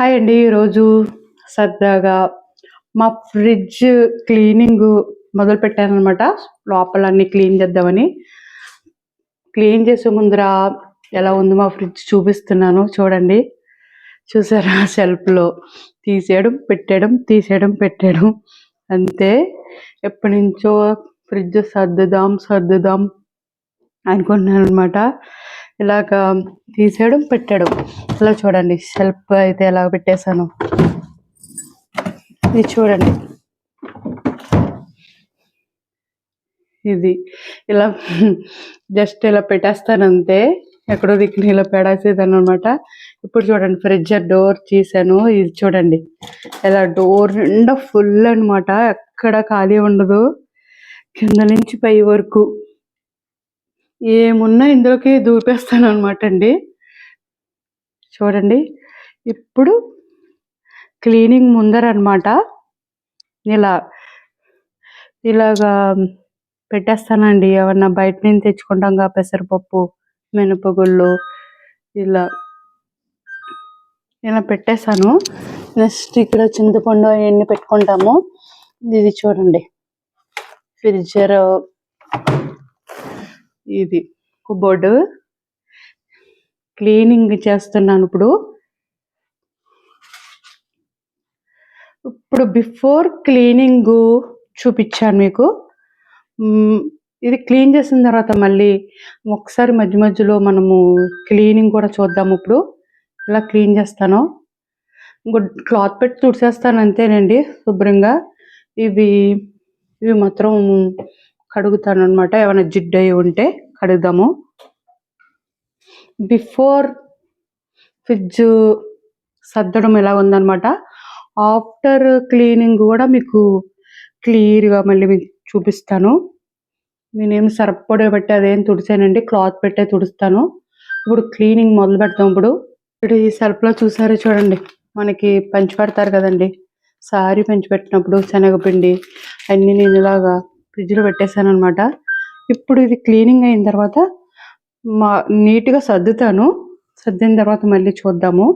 Hi అండి ఈరోజు సరదాగా మా ఫ్రిడ్జ్ క్లీనింగ్ మొదలు పెట్టాను అనమాట లోపల అన్ని క్లీన్ చేద్దామని. క్లీన్ చేసే ముందర ఎలా ఉంది మా ఫ్రిడ్జ్ చూపిస్తున్నాను చూడండి. చూసారా? షెల్ఫ్లో తీసేయడం పెట్టేయడం తీసేయడం పెట్టేయడం. అంతే. ఎప్పటి నుంచో ఫ్రిడ్జ్ సర్దుదాం సర్దుదాం అనుకున్నాను అనమాట ఇలాగ తీసేయడం పెట్టడం. ఇలా చూడండి సెల్ఫ్ అయితే ఎలా పెట్టేశాను. ఇది చూడండి. ఇది ఇలా జస్ట్ ఇలా పెట్టేస్తాను అంతే ఎక్కడో దిక్కున ఇలా పెడేసేదాన్ని అనమాట ఇప్పుడు చూడండి ఫ్రిడ్జ్ డోర్ తీసాను ఇది చూడండి. ఇలా డోర్ నిండా ఫుల్ అన్నమాట. ఎక్కడ ఖాళీ ఉండదు. కింద నుంచి పై వరకు. ఏమున్నా ఇందులోకి దూపేస్తాను అనమాట అండి చూడండి. ఇప్పుడు క్లీనింగ్ ముందర అన్నమాట ఇలా ఇలాగా పెట్టేస్తానండి. ఏమన్నా బయట నుంచి తెచ్చుకుంటాం కా పెసరపప్పు మినపగుళ్ళు ఇలా ఇలా పెట్టేశాను. నెక్స్ట్ ఇక్కడ చింతపండు అవన్నీ పెట్టుకుంటాము. ఇది చూడండి. ఫ్రిడ్జర్ ఇది బోర్డు. క్లీనింగ్ చేస్తున్నాను ఇప్పుడు. ఇప్పుడు బిఫోర్ క్లీనింగ్ చూపించాను మీకు. ఇది క్లీన్ చేసిన తర్వాత మళ్ళీ ఒకసారి మధ్య మధ్యలో మనము క్లీనింగ్ కూడా చూద్దాము ఇప్పుడు. ఇలా క్లీన్ చేస్తాను. గుడ్ క్లాత్ పెట్టి తుడిచేస్తాను అంతేనండి శుభ్రంగా. ఇవి ఇవి మాత్రం కడుగుతాను అనమాట ఏమైనా జిడ్డు అయి ఉంటే కడుగుదాము. బిఫోర్ ఫ్రిడ్జ్ సర్దడం ఎలా ఉందన్నమాట. ఆఫ్టర్ క్లీనింగ్ కూడా మీకు క్లియర్గా మళ్ళీ మీకు చూపిస్తాను. నేనేం సర్ఫ్ పొడి పెట్టి అదేం తుడిచానండి క్లాత్ పెట్టే తుడుస్తాను. ఇప్పుడు క్లీనింగ్ మొదలు పెడతాం ఇప్పుడు. ఇప్పుడు ఈ సెల్ఫ్ చూసారు చూడండి మనకి పంచి పెడతారు కదండి. సారీ పంచి పెట్టినప్పుడు శనగపిండి అన్నీ నేను ఇలాగా ఫ్రిడ్జ్లో పెట్టేశాను అనమాట ఇప్పుడు ఇది క్లీనింగ్ అయిన తర్వాత మా నీట్గా సర్దుతాను. సర్దిన తర్వాత మళ్ళీ చూద్దాము.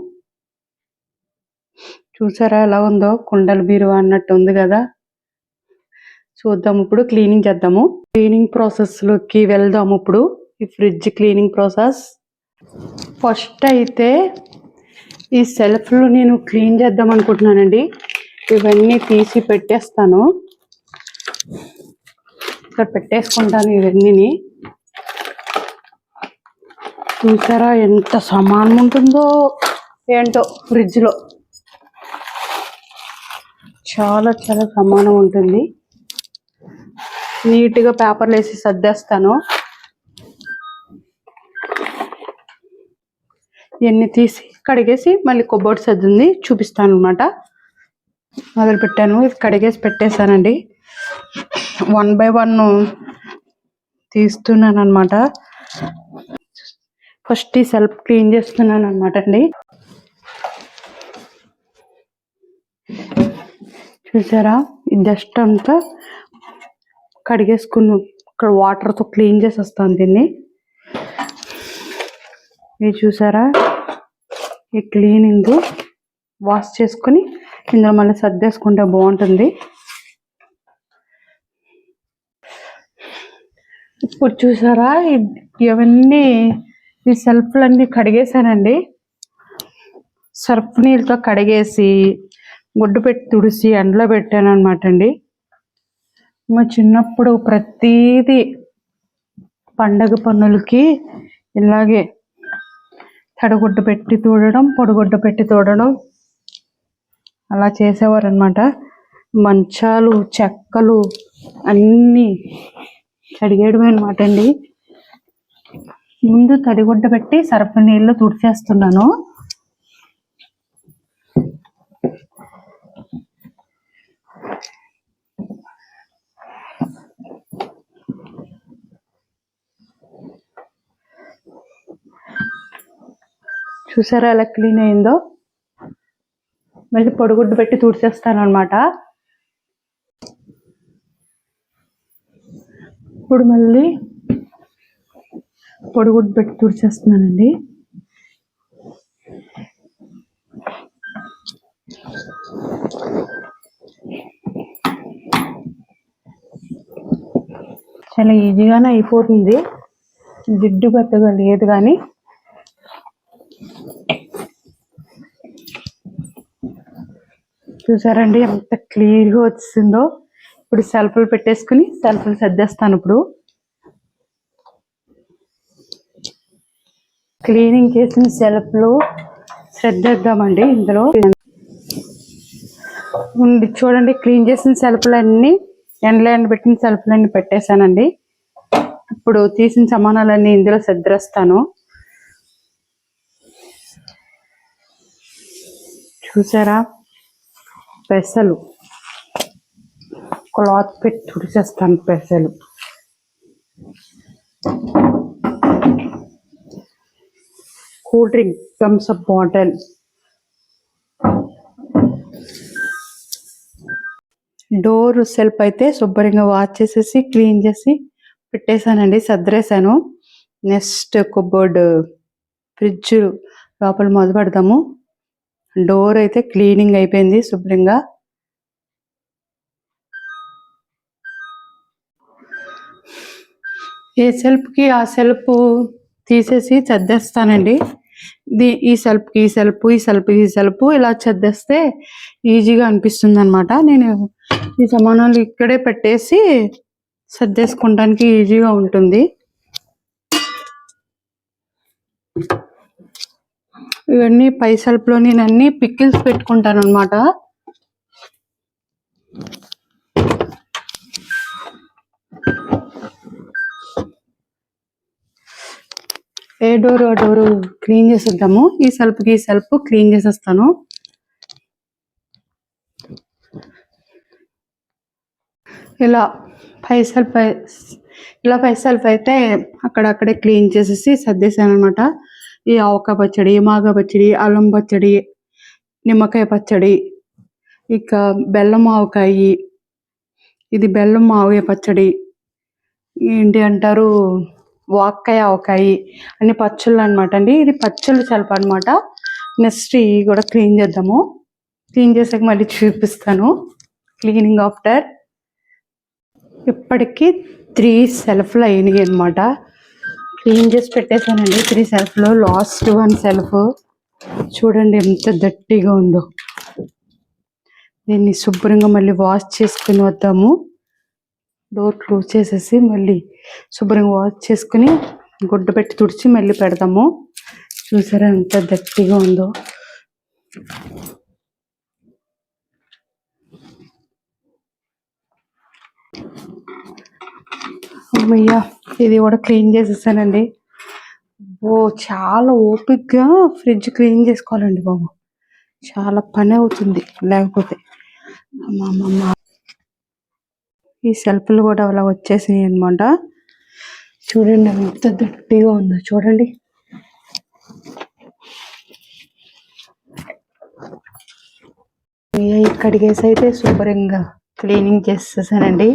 చూసారా ఎలా ఉందో? కుండల బీరువా అన్నట్టు ఉంది కదా? చూద్దాం ఇప్పుడు క్లీనింగ్ చేద్దాము. క్లీనింగ్ ప్రాసెస్లోకి వెళ్దాము ఇప్పుడు. ఈ ఫ్రిడ్జ్ క్లీనింగ్ ప్రాసెస్. ఫస్ట్ అయితే ఈ సెల్ఫ్లో నేను క్లీన్ చేద్దాం అనుకుంటున్నానండి. ఇవన్నీ తీసి పెట్టేస్తాను. ఇక్కడ పెట్టేసుకుంటాను ఇవన్నీ చూసారా ఎంత సమానం ఉంటుందో ఏంటో ఫ్రిడ్జ్లో చాలా చాలా సమానం ఉంటుంది. నీట్గా పేపర్లు వేసి సర్దేస్తాను. ఇవన్నీ తీసి కడిగేసి మళ్ళీ కొబ్బరి సర్దింది చూపిస్తాను అనమాట మొదలు పెట్టాను ఇది కడిగేసి పెట్టేశానండి. వన్ బై వన్ తీస్తున్నాను అనమాట ఫస్ట్ ఈ సెల్ఫ్ క్లీన్ చేస్తున్నాను అనమాట అండి. చూసారా? ఈ డస్ట్ అంతా కడిగేసుకున్న ఇక్కడ వాటర్తో క్లీన్ చేసేస్తాను దీన్ని. ఇది చూసారా? ఈ క్లీనింగ్ వాష్ చేసుకుని ఇందులో మళ్ళీ సర్దేసుకుంటే బాగుంటుంది. ఇప్పుడు చూసారా? ఇవన్నీ ఈ సెల్ఫ్లన్నీ కడిగేసానండి సర్ఫ్ నీళ్ళతో కడిగేసి గుడ్డు పెట్టి తుడిసి ఎండలో పెట్టాను అనమాట అండి మా చిన్నప్పుడు ప్రతీది పండగ పనులకి ఇలాగే తడగుడ్డు పెట్టి తూడడం పొడిగుడ్డ పెట్టి తూడడం అలా చేసేవారు అనమాట మంచాలు చెక్కలు అన్నీ కడిగేయడమే అనమాట అండి. ముందు తడిగుడ్డ పెట్టి సర్ఫ్ నీళ్ళు తుడిచేస్తున్నాను. చూసారా ఎలా క్లీన్ అయిందో? మళ్ళీ పొడిగుడ్డు పెట్టి తుడిచేస్తాను అనమాట ఇప్పుడు మళ్ళీ పొడిగుడ్డు పెట్టి తుడిచేస్తున్నానండి. చాలా ఈజీగానే అయిపోతుంది. జిడ్డు పెద్దగా లేదు కానీ. చూసారండి ఎంత క్లియర్గా వచ్చిందో. ఇప్పుడు సెల్ఫ్లు పెట్టేసుకుని సెల్ఫ్లు సర్దేస్తాను ఇప్పుడు. క్లీనింగ్ చేసిన సెల్ఫ్లు సర్దేద్దామండి ఇందులో. ఉండి చూడండి క్లీన్ చేసిన సెల్ఫ్లన్నీ అన్ని ఎండలో పెట్టిన సెల్ఫ్లు అన్ని పెట్టేశానండి. ఇప్పుడు తీసిన సమానాలన్నీ ఇందులో సర్దిరేస్తాను చూసారా? పెసలు. క్లాత్ పెట్టి తుడిచేస్తాను పెసలు. Cool drink Thums Up bottle. Door shelf అయితే శుభ్రంగా వాష్ చేసేసి క్లీన్ చేసి పెట్టేశానండి సర్దిరేశాను నెక్స్ట్ కబోర్డ్ ఫ్రిడ్జ్ లోపల మొదలు పెడదాము. డోర్ అయితే క్లీనింగ్ అయిపోయింది శుభ్రంగా. ఏ సెల్ఫ్కి ఆ సెల్ఫ్ తీసేసి చద్దేస్తానండి. దీ ఈ సెల్ఫ్కి ఈ సెల్ఫ్ ఈ సెల్ఫ్ ఈ సెల్ఫ్ ఇలా చద్దేస్తే ఈజీగా అనిపిస్తుంది అనమాట నేను ఈ సమానాలు ఇక్కడే పెట్టేసి సర్దేసుకోవడానికి ఈజీగా ఉంటుంది. ఇవన్నీ పై సెల్ఫ్లో నేను అన్ని పిక్కిల్స్ పెట్టుకుంటాను అనమాట ఏ డోర్ ఆ డోర్ క్లీన్ చేసేద్దాము. ఈ సెల్ఫ్కి ఈ సెల్ఫ్ క్లీన్ చేసేస్తాను. ఇలా పై సెల్ఫ్ ఇలా పై సెల్ఫ్ అయితే అక్కడక్కడే క్లీన్ చేసేసి సర్దేశాను అనమాట ఈ ఆవకాయ పచ్చడి మాగా పచ్చడి అల్లం పచ్చడి నిమ్మకాయ పచ్చడి ఇక బెల్లం ఆవకాయ ఇది బెల్లం మావయ్య పచ్చడి. ఏంటి అంటారు? వాక్కాయ ఆవకాయ అన్ని పచ్చళ్ళు అనమాట అండి. ఇది పచ్చళ్ళు సెల్ఫ్ అనమాట నెక్స్ట్ ఇవి కూడా క్లీన్ చేద్దాము. క్లీన్ చేసాక మళ్ళీ చూపిస్తాను. Cleaning after. ఇప్పటికీ త్రీ సెల్ఫ్లు అయినాయి అనమాట క్లీన్ చేసి పెట్టేశానండి. త్రీ సెల్ఫ్లు లాస్ట్ వన్ సెల్ఫ్. చూడండి ఎంత దట్టిగా ఉందో. దీన్ని శుభ్రంగా మళ్ళీ వాష్ చేసుకుని వద్దాము. డోర్ క్లోజ్ చేసేసి మళ్ళీ శుభ్రంగా వాష్ చేసుకుని గుడ్డ పెట్టి తుడిచి మళ్ళీ పెడదాము. చూసారా ఎంత దట్టిగా ఉందో. అమ్మయ్యా ఇది కూడా క్లీన్ చేసేసానండి. ఓ చాలా ఓపిక్గా ఫ్రిడ్జ్ క్లీన్ చేసుకోవాలండి బాబు. చాలా పని అవుతుంది లేకపోతే. అమ్మమ్మ. ఈ సెల్ఫ్లు కూడా అలా వచ్చేసినాయి అనమాట చూడండి ఎంత దట్టిగా ఉందో చూడండి. ఇక్కడికేసి అయితే శుభ్రంగా క్లీనింగ్ చేసేసానండి.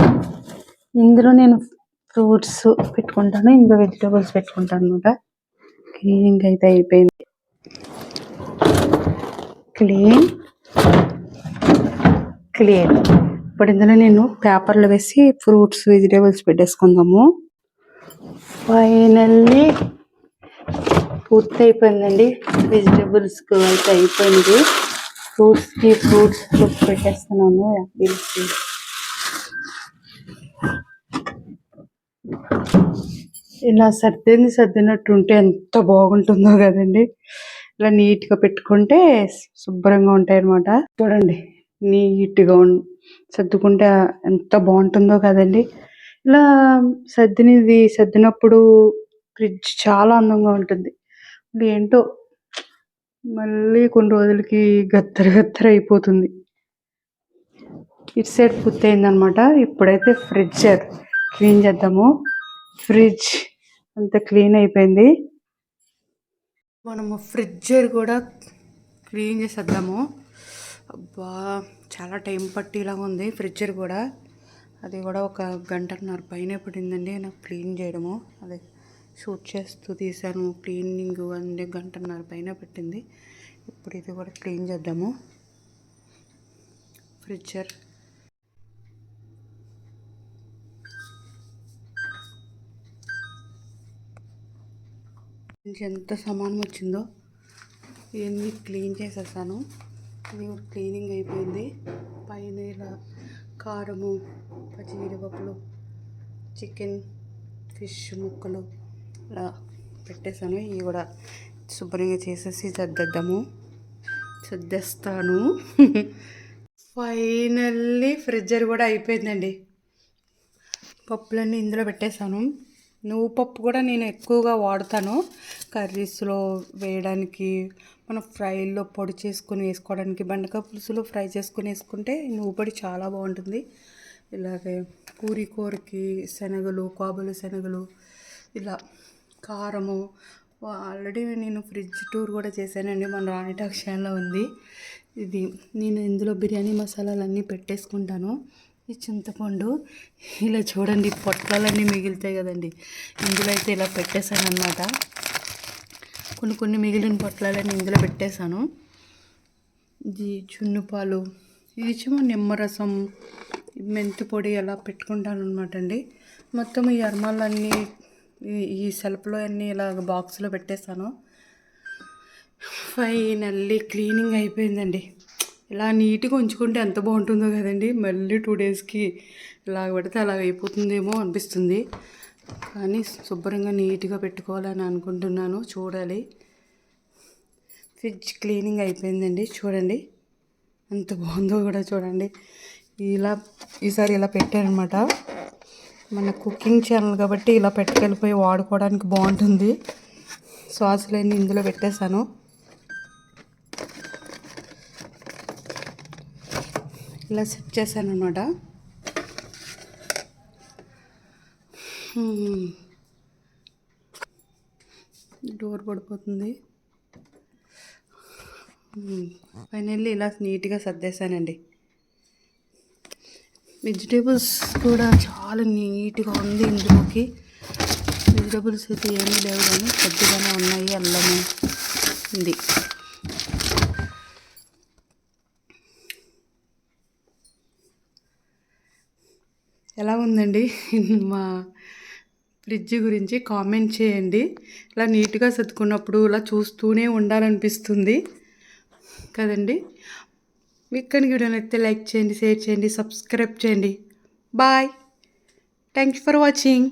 ఇందులో నేను ఫ్రూట్స్ పెట్టుకుంటాను ఇంకా వెజిటేబుల్స్ పెట్టుకుంటాను అనమాట క్లీనింగ్ అయితే అయిపోయింది. క్లీన్ క్లీన్ ఇప్పుడు ఇందులో నేను పేపర్లు వేసి ఫ్రూట్స్ వెజిటేబుల్స్ పెట్టేసుకుందాము. ఫైనల్లీ పూర్తి అయిపోయిందండి వెజిటేబుల్స్ అయితే అయిపోయింది. ఫ్రూట్స్కి ఫ్రూట్స్ ఫ్రూట్స్ పెట్టేస్తున్నాను. యాపిల్స్కి ఇలా సర్దింది సర్దినట్టు ఉంటే ఎంత బాగుంటుందో కదండి. ఇలా నీట్గా పెట్టుకుంటే శుభ్రంగా ఉంటాయి అన్నమాట చూడండి నీట్గా సర్దుకుంటే ఎంత బాగుంటుందో కదండి. ఇలా సర్దినది సర్దినప్పుడు ఫ్రిడ్జ్ చాలా అందంగా ఉంటుంది. ఏంటో మళ్ళీ కొన్ని రోజులకి గత్తర గత్తర అయిపోతుంది. ఇటు సైడ్ పూర్తయిందనమాట. ఇప్పుడైతే ఫ్రిడ్జ్ క్లీన్ చేద్దాము. ఫ్రిడ్జ్ అంత క్లీన్ అయిపోయింది. మనము ఫ్రిడ్జర్ కూడా క్లీన్ చేసేద్దాము. అబ్బా! చాలా టైం పట్టేలా ఉంది ఫ్రిడ్జర్ కూడా. అది కూడా ఒక గంటన్నర పైన పడిందండి. నాకు క్లీన్ చేయడము అది షూట్ చేస్తూ తీసాను క్లీనింగ్ అంటే గంటన్నర పైన పెట్టింది. ఇప్పుడు ఇది కూడా క్లీన్ చేద్దాము. ఫ్రిడ్జర్. ఎంత సమానం వచ్చిందో ఇవన్నీ క్లీన్ చేసేసాను. ఇది కూడా క్లీనింగ్ అయిపోయింది. పైన ఇలా కారము పచ్చిమిరపప్పులు చికెన్ ఫిష్ ముక్కలు ఇలా పెట్టేసాను ఇవి కూడా శుభ్రంగా చేసేసి సర్దేద్దాము. సర్దేస్తాను. ఫైనల్లీ ఫ్రిడ్జర్ కూడా అయిపోయిందండి. పప్పులన్నీ ఇందులో పెట్టేశాను. నువ్వు పప్పు కూడా నేను ఎక్కువగా వాడతాను. కర్రీస్లో వేయడానికి మనం ఫ్రైలో పొడి చేసుకుని వేసుకోవడానికి బండకాయ పులుసులో ఫ్రై చేసుకొని వేసుకుంటే నువ్వు పొడి చాలా బాగుంటుంది. ఇలాగే పూరి కూరకి శనగలు కాబులు శనగలు ఇలా కారము ఆల్రెడీ నేను ఫ్రిడ్జ్ టూర్ కూడా చేశానండి మన రాణిటాక్ ఛానల్లో ఉంది. ఇది నేను ఇందులో బిర్యానీ మసాలాలన్నీ పెట్టేసుకుంటాను. ఈ చింతపండు ఇలా చూడండి పొట్లాలన్నీ మిగులుతాయి కదండి. ఇందులో అయితే ఇలా పెట్టేశాను అనమాట కొన్ని కొన్ని మిగిలిన పొట్లాలని ఇందులో పెట్టేశాను. ఇది చున్నుపాలు ఇది ఏమో నిమ్మరసం మెంతి పొడి అలా పెట్టుకుంటాను అనమాట అండి. మొత్తం ఈ అర్మాలన్నీ ఈ- ఈ సెల్ఫ్లో అన్నీ ఇలా బాక్స్లో పెట్టేశాను. ఫైనల్లీ క్లీనింగ్ అయిపోయిందండి. ఇలా నీట్గా ఉంచుకుంటే ఎంత బాగుంటుందో కదండి. మళ్ళీ టూ డేస్కి ఇలా పెడితే అలా అయిపోతుందేమో అనిపిస్తుంది. కానీ శుభ్రంగా నీట్గా పెట్టుకోవాలని అనుకుంటున్నాను. చూడాలి. ఫ్రిడ్జ్ క్లీనింగ్ అయిపోయిందండి. చూడండి. ఎంత బాగుందో కూడా చూడండి. ఇలా ఈసారి ఇలా పెట్టారనమాట మన కుకింగ్ ఛానల్ కాబట్టి ఇలా పెట్టుకెళ్ళిపోయి వాడుకోవడానికి బాగుంటుంది. సాసులన్నీ ఇందులో పెట్టేశాను. ఇలా సెట్ చేశాను అనమాట డోర్ పడిపోతుంది. ఫైనల్లీ ఇలా నీట్గా సర్దేశానండి. వెజిటేబుల్స్ కూడా చాలా నీట్గా ఉంది ఇందులోకి. వెజిటేబుల్స్ అయితే ఏమీ లేవు కానీ కొద్దిగానే ఉన్నాయి అల్లము ఉంది. ఎలా ఉందండి? మా ఫ్రిడ్జ్ గురించి కామెంట్ చేయండి. ఇలా నీట్గా సర్దుకున్నప్పుడు ఇలా చూస్తూనే ఉండాలనిపిస్తుంది. కదండి? మీకు కనుక వీడియో నచ్చితే లైక్ చేయండి షేర్ చేయండి సబ్స్క్రైబ్ చేయండి. Bye. Thank you for watching.